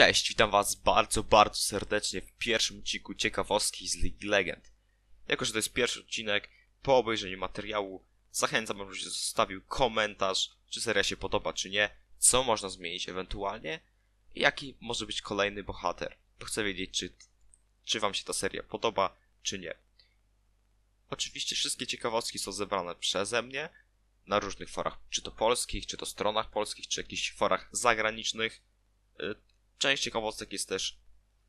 Cześć, witam was bardzo, bardzo serdecznie w pierwszym odcinku ciekawostki z League Legend. Jako, że to jest pierwszy odcinek, po obejrzeniu materiału zachęcam, abyś zostawił komentarz, czy seria się podoba, czy nie, co można zmienić ewentualnie i jaki może być kolejny bohater. Bo chcę wiedzieć, czy, czy wam się ta seria podoba, czy nie. Oczywiście wszystkie ciekawostki są zebrane przeze mnie na różnych forach, czy to polskich, czy to stronach polskich, czy jakichś forach zagranicznych. Część ciekawostek jest też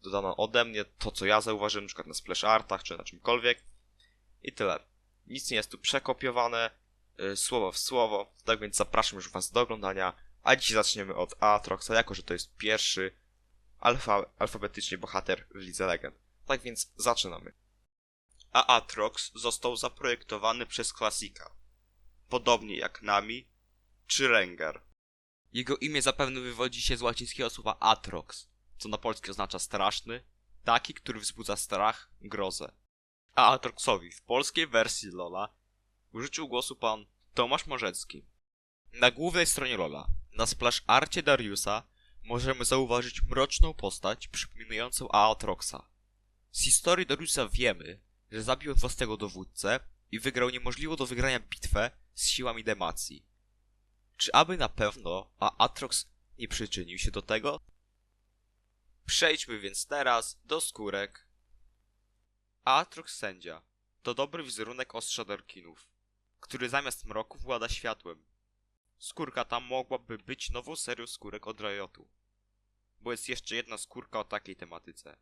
dodana ode mnie, to co ja zauważyłem, na przykład na splash artach, czy na czymkolwiek. I tyle. Nic nie jest tu przekopiowane, y, słowo w słowo, tak więc zapraszam już was do oglądania. A dzisiaj zaczniemy od Aatroxa, jako że to jest pierwszy alfa, alfabetycznie bohater w Lidze Legend. Tak więc zaczynamy. a Atrox został zaprojektowany przez klasika. Podobnie jak Nami czy Rengar. Jego imię zapewne wywodzi się z łacińskiego słowa Atrox, co na polski oznacza straszny, taki, który wzbudza strach, grozę. A Atroxowi w polskiej wersji Lola użyczył głosu pan Tomasz Morzecki. Na głównej stronie Lola, na splash arcie Dariusa, możemy zauważyć mroczną postać przypominającą Aatroxa. Z historii Dariusa wiemy, że zabił własnego dowódcę i wygrał niemożliwą do wygrania bitwę z siłami Demacji. Czy aby na pewno a Atrox nie przyczynił się do tego? Przejdźmy więc teraz do skórek. Aatrox sędzia to dobry wizerunek ostrza Darkinów, który zamiast mroku włada światłem. Skórka ta mogłaby być nową serią skórek od Riotu, bo jest jeszcze jedna skórka o takiej tematyce.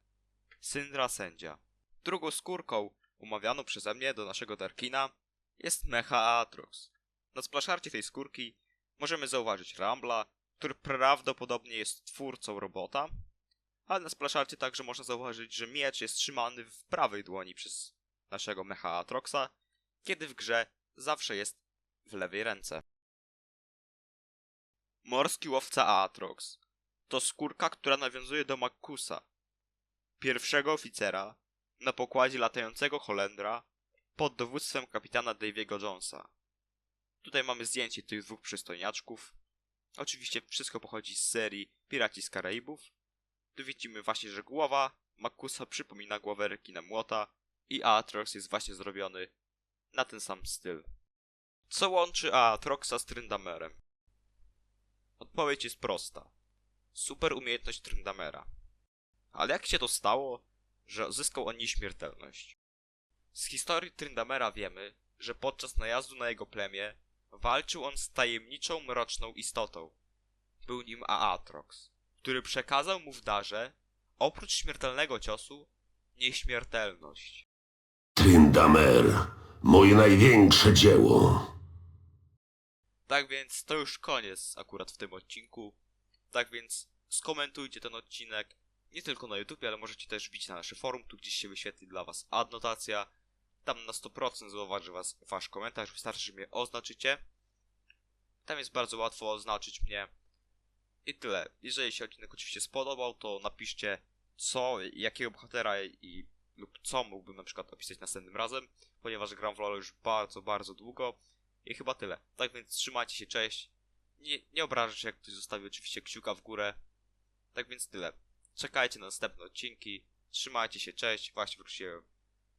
Syndra sędzia. Drugą skórką, umawianą przeze mnie do naszego Darkina, jest Mecha Aatrox. Na splaszarcie tej skórki możemy zauważyć Rambla, który prawdopodobnie jest twórcą robota, ale na splaszarcie także można zauważyć, że miecz jest trzymany w prawej dłoni przez naszego mecha Atroxa, kiedy w grze zawsze jest w lewej ręce. Morski łowca Aatrox to skórka, która nawiązuje do Makkusa, pierwszego oficera na pokładzie latającego Holendra pod dowództwem kapitana Daviego Jonesa. Tutaj mamy zdjęcie tych dwóch przystojniaczków. Oczywiście wszystko pochodzi z serii Piraci z Karaibów. Tu widzimy właśnie, że głowa Makusa przypomina głowę rekina młota i Aatrox jest właśnie zrobiony na ten sam styl. Co łączy Aatroxa z Tryndamerem? Odpowiedź jest prosta. Super umiejętność Tryndamera. Ale jak się to stało, że zyskał on nieśmiertelność? Z historii Tryndamera wiemy, że podczas najazdu na jego plemię walczył on z tajemniczą, mroczną istotą. Był nim Aatrox, który przekazał mu w darze, oprócz śmiertelnego ciosu, nieśmiertelność. Tryndamere, moje największe dzieło. Tak więc to już koniec akurat w tym odcinku. Tak więc skomentujcie ten odcinek nie tylko na YouTube, ale możecie też wbić na nasze forum, tu gdzieś się wyświetli dla was adnotacja. Tam na 100% zauważy was wasz komentarz, wystarczy, że mnie oznaczycie. Tam jest bardzo łatwo oznaczyć mnie. I tyle. Jeżeli się odcinek oczywiście spodobał, to napiszcie co, jakiego bohatera i lub co mógłbym na przykład opisać następnym razem, ponieważ gram w LoL już bardzo, bardzo długo. I chyba tyle. Tak więc trzymajcie się, cześć. Nie, nie obrażę się, jak ktoś zostawi oczywiście kciuka w górę. Tak więc tyle. Czekajcie na następne odcinki. Trzymajcie się, cześć. Właśnie wróciłem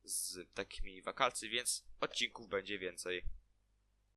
z takimi wakacji, więc odcinków będzie więcej.